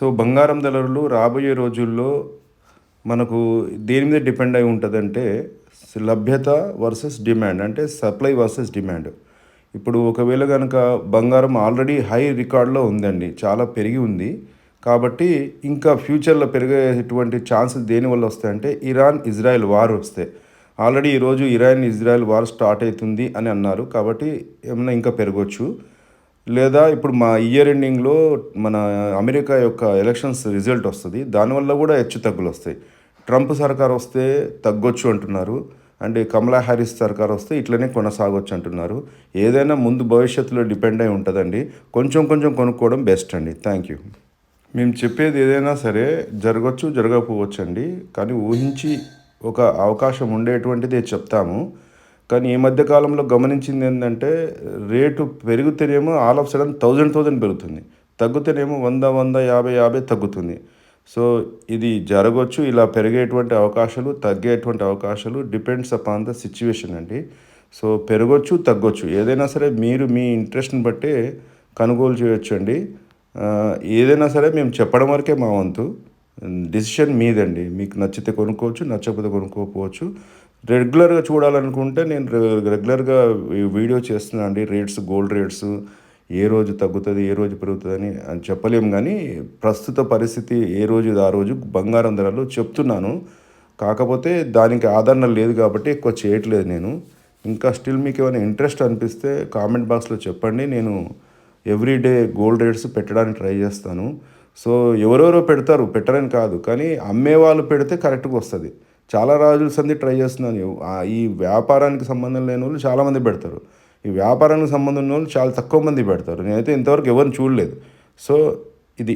So బంగారం ధరలు రాబోయే రోజుల్లో మనకు దేని మీద డిపెండ్ అయి ఉంటుందంటే లభ్యత వర్సెస్ డిమాండ్ అంటే సప్లై వర్సెస్ డిమాండ్. ఇప్పుడు ఒకవేళ కనుక బంగారం ఆల్రెడీ హై రికార్డ్లో ఉందండి చాలా పెరిగి ఉంది. కాబట్టి ఇంకా ఫ్యూచర్లో పెరిగేటువంటి ఛాన్సెస్ దేనివల్ల వస్తాయంటే ఇరాన్ ఇజ్రాయెల్ వార్ వస్తే. ఆల్రెడీ ఈరోజు ఇరాన్ ఇజ్రాయెల్ వార్ స్టార్ట్ అవుతుంది అని అన్నారు. కాబట్టి ఏమైనా ఇంకా పెరగవచ్చు లేదా ఇప్పుడు మా ఇయర్ ఎండింగ్లో మన అమెరికా యొక్క ఎలక్షన్స్ రిజల్ట్ వస్తుంది. దానివల్ల కూడా హెచ్చు తగ్గులు వస్తాయి. ట్రంప్ సర్కార్ వస్తే తగ్గొచ్చు అంటున్నారు. అండ్ కమలా హ్యారిస్ సర్కార్ వస్తే ఇట్లనే కొనసాగొచ్చు అంటున్నారు. ఏదైనా ముందు భవిష్యత్తులో డిపెండ్ అయి ఉంటుందండి. కొంచెం కొంచెం కొనుక్కోవడం బెస్ట్ అండి. Thank you. మేము చెప్పేది ఏదైనా సరే జరగచ్చు జరగకపోవచ్చు అండి కానీ ఊహించి ఒక అవకాశం ఉండేటువంటిదే చెప్తాము. కానీ ఈ మధ్య కాలంలో గమనించింది ఏంటంటే rate పెరిగితేనేమో all of sudden thousand thousand పెరుగుతుంది. తగ్గుతేనేమో వంద వంద యాభై యాభై తగ్గుతుంది. సో ఇది జరగవచ్చు ఇలా పెరిగేటువంటి అవకాశాలు తగ్గేటువంటి అవకాశాలు డిపెండ్స్ అపాన్ ద సిచ్యువేషన్ అండి. సో పెరగచ్చు తగ్గొచ్చు. ఏదైనా సరే మీరు మీ ఇంట్రెస్ట్ని బట్టే కొనుగోలు చేయొచ్చు అండి. ఏదైనా సరే మేము చెప్పడం వరకే మా వంతు. డిసిషన్ మీదండి. మీకు నచ్చితే కొనుక్కోవచ్చు నచ్చకపోతే కొనుక్కోకపోవచ్చు. రెగ్యులర్గా చూడాలనుకుంటే నేను రెగ్యులర్గా వీడియో చేస్తున్నాను అండి. రేట్స్ గోల్డ్ రేట్స్ ఏ రోజు తగ్గుతుంది ఏ రోజు పెరుగుతుందని అని చెప్పలేము కానీ ప్రస్తుత పరిస్థితి ఏ రోజు ఆ రోజు బంగారం ధరలు చెప్తున్నాను. కాకపోతే దానికి ఆదరణ లేదు కాబట్టి ఎక్కువ చేయట్లేదు నేను. ఇంకా స్టిల్ మీకు ఏమైనా ఇంట్రెస్ట్ అనిపిస్తే కామెంట్ బాక్స్లో చెప్పండి. నేను ఎవ్రీడే గోల్డ్ రేట్స్ పెట్టడానికి ట్రై చేస్తాను. సో ఎవరెవరో పెడతారు పెట్టరని కాదు. కానీ అమ్మే వాళ్ళు పెడితే కరెక్ట్గా వస్తుంది. చాలా రాజుల సంధి ట్రై చేస్తున్నాను ఈ వ్యాపారానికి సంబంధం లేని వాళ్ళు చాలామంది పెడతారు. ఈ వ్యాపారానికి సంబంధం ఉన్న వాళ్ళు చాలా తక్కువ మంది పెడతారు. నేనైతే ఇంతవరకు ఎవరిని చూడలేదు. సో ఇది